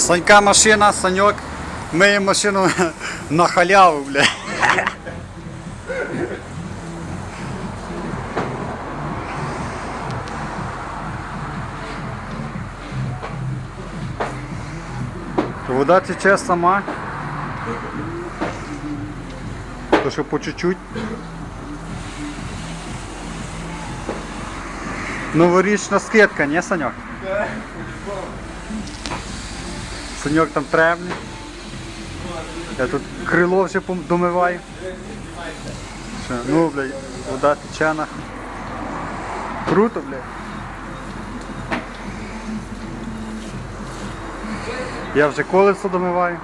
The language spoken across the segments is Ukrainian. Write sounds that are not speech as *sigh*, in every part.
Санька машина, Саньок. Миє машину *laughs* на халяву, бля. Вода тече сама. То що по чуть-чуть. Новорічна скидка, не Саньок? Саньок там требний. Я тут крило вже домиваю. Що, ну, блядь, вода тече нахуй. Круто, блядь. Я вже колесо домиваю.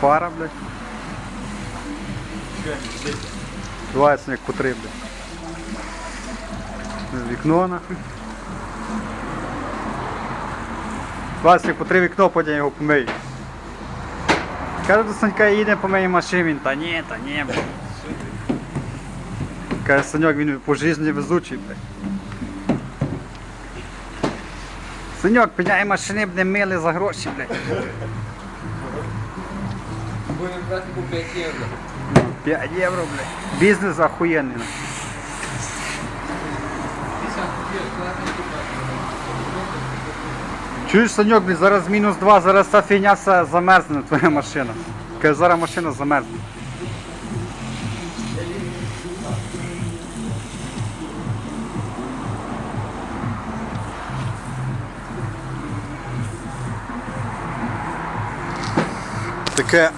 Фара, блядь. Давай, як по. Вікно нахуй. Васик, по три вікно, потім його помию. Каже до Санька, їде помиє машину, він, та ні, та ні. Каже, Саньок, він по житті везучий. Саньок, піняє машини, б не мили за гроші, блядь. Будемо брати по 5 євро. 5 євро, блядь. Бізнес охуєнний. нахуй. 50 євро, класний купати. Чуєш, Саньок, зараз мінус 2, зараз ця фігня вся замерзне, твоя машина. Каже, зараз машина замерзне. Таке